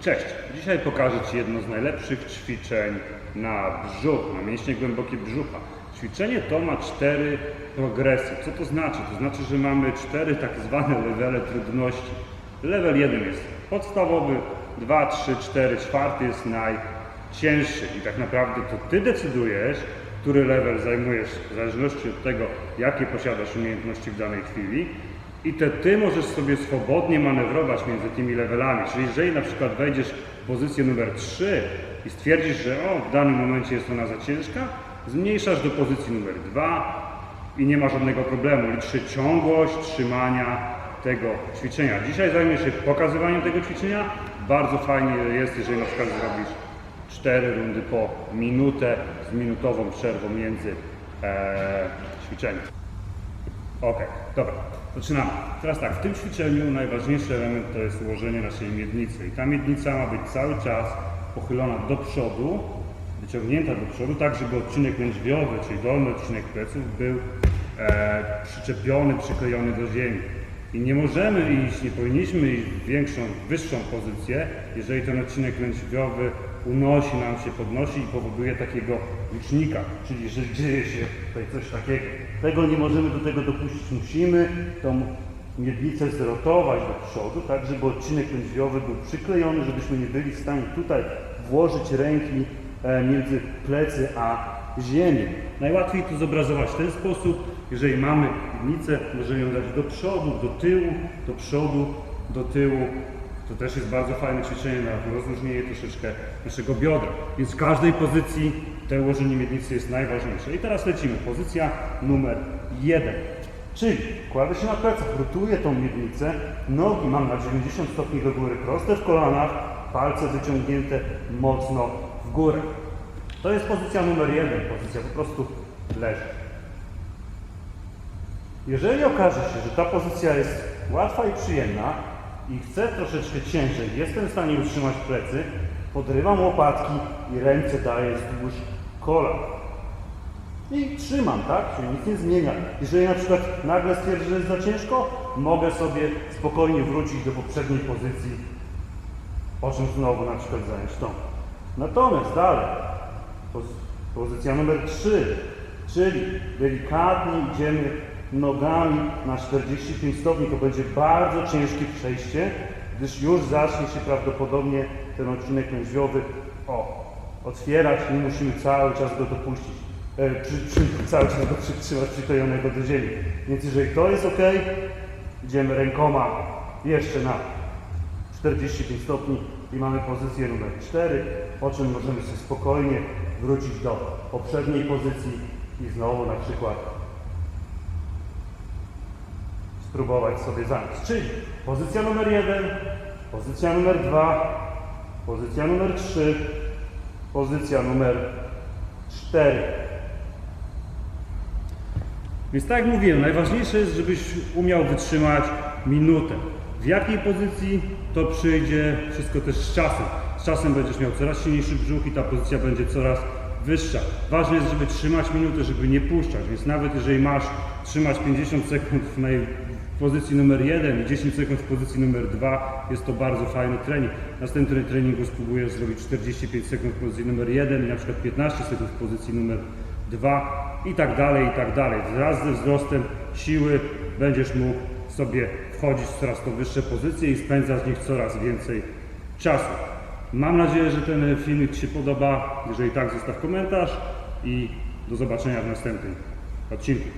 Cześć! Dzisiaj pokażę Ci jedno z najlepszych ćwiczeń na brzuch, na mięśnie głębokie brzucha. Ćwiczenie to ma cztery progresy. Co to znaczy? To znaczy, że mamy cztery tak zwane levele trudności. Level 1 jest podstawowy, 2, 3, 4, czwarty jest najcięższy. I tak naprawdę to Ty decydujesz, który level zajmujesz w zależności od tego, jakie posiadasz umiejętności w danej chwili. I te ty możesz sobie swobodnie manewrować między tymi levelami. Czyli jeżeli na przykład wejdziesz w pozycję numer 3 i stwierdzisz, że o, w danym momencie jest ona za ciężka, zmniejszasz do pozycji numer 2 i nie ma żadnego problemu. Liczy ciągłość trzymania tego ćwiczenia. Dzisiaj zajmę się pokazywaniem tego ćwiczenia. Bardzo fajnie jest, jeżeli na przykład zrobisz 4 rundy po minutę z minutową przerwą między e, ćwiczeniem. Okej, dobra, zaczynamy. Teraz tak, w tym ćwiczeniu najważniejszy element to jest ułożenie naszej miednicy. I ta miednica ma być cały czas pochylona do przodu, wyciągnięta do przodu, tak żeby odcinek lędźwiowy, czyli dolny odcinek pleców był e, przyczepiony, przyklejony do ziemi. I nie możemy iść, nie powinniśmy iść w większą, wyższą pozycję, jeżeli ten odcinek lędźwiowy unosi nam się, podnosi i powoduje takiego licznika, czyli że dzieje się tutaj coś takiego. Tego nie możemy do tego dopuścić. Musimy tą miednicę zrotować do przodu, tak żeby odcinek lędźwiowy był przyklejony, żebyśmy nie byli w stanie tutaj włożyć ręki e, między plecy a ziemię. Najłatwiej to zobrazować w ten sposób. Jeżeli mamy miednicę, możemy ją dać do przodu, do tyłu, do przodu, do tyłu. To też jest bardzo fajne ćwiczenie na rozluźnienie troszeczkę naszego biodra. Więc w każdej pozycji to ułożenie miednicy jest najważniejsze. I teraz lecimy. Pozycja numer jeden. Czyli kładę się na plecach, rotuję tą miednicę, nogi mam na 90 stopni do góry, proste w kolanach, palce wyciągnięte mocno w górę. To jest pozycja numer jeden, pozycja po prostu leży. Jeżeli okaże się, że ta pozycja jest łatwa i przyjemna i chcę troszeczkę ciężej, jestem w stanie utrzymać plecy, podrywam łopatki i ręce daję wzdłuż kolan. I trzymam, tak? Czyli nic nie zmienia. Jeżeli na przykład nagle stwierdzę, że jest za ciężko, mogę sobie spokojnie wrócić do poprzedniej pozycji, po czym znowu na przykład zająć tą. Natomiast dalej, pozycja numer 3, czyli delikatnie idziemy nogami na 45 stopni. To będzie bardzo ciężkie przejście, gdyż już zacznie się prawdopodobnie ten odcinek lędźwiowy o, otwierać i musimy cały czas go dopuścić. E, przy, przy, cały czas go przytrzymać przyklejonego do ziemi. Więc jeżeli to jest ok, idziemy rękoma jeszcze na 45 stopni i mamy pozycję numer 4, po czym możemy się spokojnie wrócić do poprzedniej pozycji i znowu na przykład spróbować sobie zająć. Czyli pozycja numer 1, pozycja numer 2, pozycja numer 3, pozycja numer 4. Więc tak jak mówiłem, najważniejsze jest, żebyś umiał wytrzymać minutę. W jakiej pozycji to przyjdzie, wszystko też z czasem. Z czasem będziesz miał coraz silniejszy brzuch i ta pozycja będzie coraz wyższa. Ważne jest, żeby trzymać minutę, żeby nie puszczać, więc nawet jeżeli masz trzymać 50 sekund w, naj... pozycji numer 1 i 10 sekund w pozycji numer 2, jest to bardzo fajny trening. Następny treningu spróbujesz zrobić 45 sekund w pozycji numer 1 i na przykład 15 sekund w pozycji numer 2 i tak dalej, i tak dalej. Wraz ze wzrostem siły będziesz mógł sobie wchodzić w coraz to wyższe pozycje i spędzać w nich coraz więcej czasu. Mam nadzieję, że ten filmik Ci się podoba. Jeżeli tak, zostaw komentarz i do zobaczenia w następnym odcinku.